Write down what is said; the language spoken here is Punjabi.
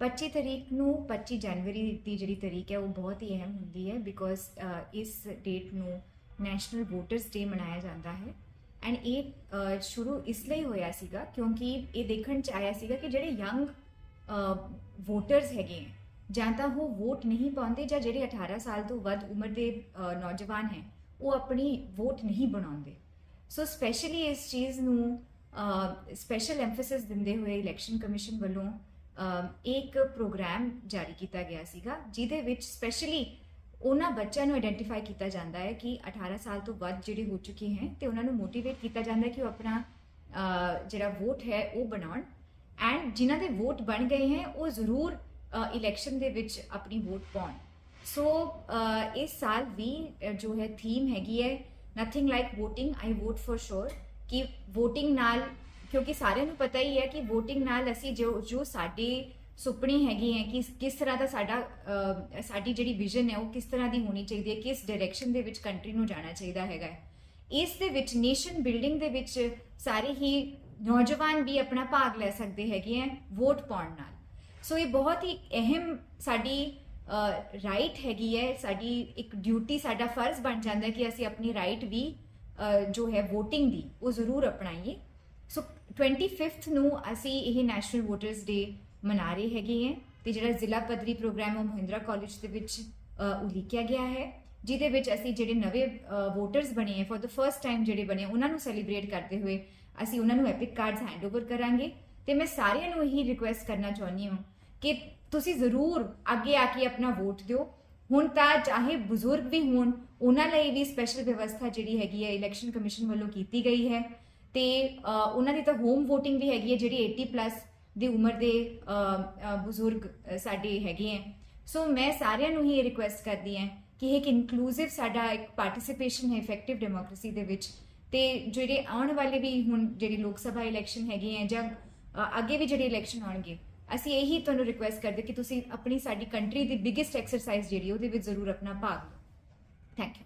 25 ਤਰੀਕ ਨੂੰ 25 ਜਨਵਰੀ ਦੀ ਜਿਹੜੀ ਤਰੀਕ ਹੈ, ਉਹ ਬਹੁਤ ਹੀ ਅਹਿਮ ਹੁੰਦੀ ਹੈ ਬਿਕੋਜ਼ ਇਸ ਡੇਟ ਨੂੰ ਨੈਸ਼ਨਲ ਵੋਟਰਸ ਡੇ ਮਨਾਇਆ ਜਾਂਦਾ ਹੈ। ਐਂਡ ਇਹ ਸ਼ੁਰੂ ਇਸ ਲਈ ਹੋਇਆ ਸੀਗਾ ਕਿਉਂਕਿ ਇਹ ਦੇਖਣ ਚ ਆਇਆ ਸੀਗਾ ਕਿ ਜਿਹੜੇ ਯੰਗ ਵੋਟਰਸ ਹੈਗੇ ਹੈ, ਜਾਂ ਤਾਂ ਉਹ ਵੋਟ ਨਹੀਂ ਪਾਉਂਦੇ ਜਾਂ ਜਿਹੜੇ 18 ਸਾਲ ਤੋਂ ਵੱਧ ਉਮਰ ਦੇ ਨੌਜਵਾਨ ਹੈ, ਉਹ ਆਪਣੀ ਵੋਟ ਨਹੀਂ ਬਣਾਉਂਦੇ। ਸੋ ਸਪੈਸ਼ਲੀ ਇਸ ਚੀਜ਼ ਨੂੰ ਸਪੈਸ਼ਲ ਐਮਫੈਸਿਸ ਦਿੰਦੇ ਹੋਏ ਇਲੈਕਸ਼ਨ ਕਮਿਸ਼ਨ ਵੱਲੋਂ ਇੱਕ ਪ੍ਰੋਗਰਾਮ ਜਾਰੀ ਕੀਤਾ ਗਿਆ ਸੀਗਾ, ਜਿਹਦੇ ਵਿੱਚ ਸਪੈਸ਼ਲੀ ਉਹਨਾਂ ਬੱਚਿਆਂ ਨੂੰ ਆਇਡੈਂਟੀਫਾਈ ਕੀਤਾ ਜਾਂਦਾ ਹੈ ਕਿ 18 ਸਾਲ ਤੋਂ ਵੱਧ ਜਿਹੜੇ ਹੋ ਚੁੱਕੇ ਹਨ ਤੇ ਉਹਨਾਂ ਨੂੰ ਮੋਟੀਵੇਟ ਕੀਤਾ ਜਾਂਦਾ ਹੈ ਕਿ ਉਹ ਆਪਣਾ ਜਿਹੜਾ ਵੋਟ ਹੈ ਉਹ ਬਣਾਉਣ। ਐਂਡ ਜਿਨ੍ਹਾਂ ਦੇ ਵੋਟ ਬਣ ਗਏ ਹੈ, ਉਹ ਜ਼ਰੂਰ ਇਲੈਕਸ਼ਨ ਦੇ ਵਿੱਚ ਆਪਣੀ ਵੋਟ ਪਾਉਣ। ਸੋ ਇਸ ਸਾਲ ਵੀ ਜੋ ਹੈ ਥੀਮ ਹੈਗੀ ਹੈ nothing like VOTING I vote for sure ਕਿ VOTING ਨਾਲ ਕਿਉਂਕਿ ਸਾਰਿਆਂ ਨੂੰ ਪਤਾ ਹੀ ਹੈ ਕਿ VOTING ਨਾਲ ਅਸੀਂ ਜੋ ਜੋ ਸਾਡੇ ਸੁਪਨੇ ਹੈਗੇ ਹੈ ਕਿ ਕਿਸ ਤਰ੍ਹਾਂ ਦਾ ਸਾਡਾ ਸਾਡੀ ਜਿਹੜੀ ਵਿਜ਼ਨ ਹੈ, ਉਹ ਕਿਸ ਤਰ੍ਹਾਂ ਦੀ ਹੋਣੀ ਚਾਹੀਦੀ ਹੈ, ਕਿਸ ਡਾਇਰੈਕਸ਼ਨ ਦੇ ਵਿੱਚ ਕੰਟਰੀ ਨੂੰ ਜਾਣਾ ਚਾਹੀਦਾ ਹੈਗਾ ਇਸ ਦੇ ਵਿੱਚ ਨੇਸ਼ਨ ਬਿਲਡਿੰਗ ਦੇ ਵਿੱਚ ਸਾਰੇ ਹੀ ਨੌਜਵਾਨ ਵੀ ਆਪਣਾ ਭਾਗ ਲੈ ਸਕਦੇ ਹੈਗੇ ਹੈ ਵੋਟ ਪਾਉਣ ਨਾਲ। ਸੋ ਇਹ ਬਹੁਤ ਹੀ ਅਹਿਮ ਸਾਡੀ ਰਾਈਟ ਹੈਗੀ ਹੈ, ਸਾਡੀ ਇੱਕ ਡਿਊਟੀ ਸਾਡਾ ਫਰਜ਼ ਬਣ ਜਾਂਦਾ ਕਿ ਅਸੀਂ ਆਪਣੀ ਰਾਈਟ ਵੀ ਜੋ ਹੈ VOTING ਦੀ, ਉਹ ਜ਼ਰੂਰ ਅਪਣਾਈਏ। ਸੋ 25th ਨੂੰ ਅਸੀਂ ਇਹ ਨੈਸ਼ਨਲ ਵੋਟਰਸ ਡੇ ਮਨਾ ਰਹੇ ਹੈਗੇ ਹੈ ਤੇ ਜਿਹੜਾ ਜ਼ਿਲ੍ਹਾ ਪੱਧਰੀ ਪ੍ਰੋਗਰਾਮ ਉਹ ਮਹਿੰਦਰਾ ਕਾਲਜ ਦੇ ਵਿੱਚ ਉਲੀਕਿਆ ਗਿਆ ਹੈ, ਜਿਹਦੇ ਵਿੱਚ ਅਸੀਂ ਜਿਹੜੇ ਨਵੇਂ ਵੋਟਰਸ ਬਣੇ ਹੈ ਫॉर द ਫਰਸਟ ਟਾਈਮ ਜਿਹੜੇ ਬਣੇ ਉਹਨਾਂ ਨੂੰ ਸੈਲੀਬ੍ਰੇਟ ਕਰਦੇ ਹੋਏ ਅਸੀਂ ਉਹਨਾਂ ਨੂੰ ਐਪਿਕ ਕਾਰਡਸ ਹੈਂਡਓਵਰ ਕਰਾਂਗੇ ਤੇ ਮੈਂ ਸਾਰਿਆਂ ਨੂੰ ਇਹੀ ਰਿਕੁਐਸਟ ਕਰਨਾ ਚਾਹੁੰਦੀ ਹਾਂ ਕਿ ਤੁਸੀਂ ਜ਼ਰੂਰ ਅੱਗੇ ਆ ਕੇ ਆਪਣਾ ਵੋਟ ਦਿਓ। ਹੁਣ ਤਾਂ ਚਾਹੇ ਬਜ਼ੁਰਗ ਵੀ ਹੋਣ, ਉਹਨਾਂ ਲਈ ਵੀ ਸਪੈਸ਼ਲ ਵਿਵਸਥਾ ਜਿਹੜੀ ਹੈਗੀ ਹੈ ਇਲੈਕਸ਼ਨ ਕਮਿਸ਼ਨ ਵੱਲੋਂ ਕੀਤੀ ਗਈ ਹੈ। ਤੇ ਉਹਨਾਂ ਦੀ ਤਾਂ ਹੋਮ VOTING ਵੀ ਹੈਗੀ ਹੈ, ਜਿਹੜੀ 80 ਪਲੱਸ ਦੀ ਉਮਰ ਦੇ ਬਜ਼ੁਰਗ ਸਾਡੇ ਹੈਗੇ ਹੈ। ਸੋ ਮੈਂ ਸਾਰਿਆਂ ਨੂੰ ਹੀ ਇਹ ਰਿਕੁਐਸਟ ਕਰਦੀ ਹਾਂ ਕਿ ਇਹ ਇੱਕ ਇਨਕਲੂਸਿਵ ਸਾਡਾ ਇੱਕ ਪਾਰਟਿਸਿਪੇਸ਼ਨ ਹੈ ਇਫੈਕਟਿਵ ਡੈਮੋਕ੍ਰੇਸੀ ਦੇ ਵਿੱਚ। ਤੇ ਜਿਹੜੇ ਆਉਣ ਵਾਲੇ ਵੀ ਹੁਣ ਜਿਹੜੀ ਲੋਕ ਸਭਾ ਇਲੈਕਸ਼ਨ ਹੈਗੇ ਹੈ ਜਾਂ ਅੱਗੇ ਵੀ ਜਿਹੜੇ ਇਲੈਕਸ਼ਨ ਆਉਣਗੇ, ਅਸੀਂ ਇਹੀ ਤੁਹਾਨੂੰ ਰਿਕੁਐਸਟ ਕਰਦੇ ਕਿ ਤੁਸੀਂ ਆਪਣੀ ਸਾਡੀ ਕੰਟਰੀ ਦੀ ਬਿਗੇਸਟ ਐਕਸਰਸਾਈਜ਼ ਜਿਹੜੀ ਉਹਦੇ ਵਿੱਚ ਜ਼ਰੂਰ ਆਪਣਾ ਭਾਗ ਲਓ। Thank you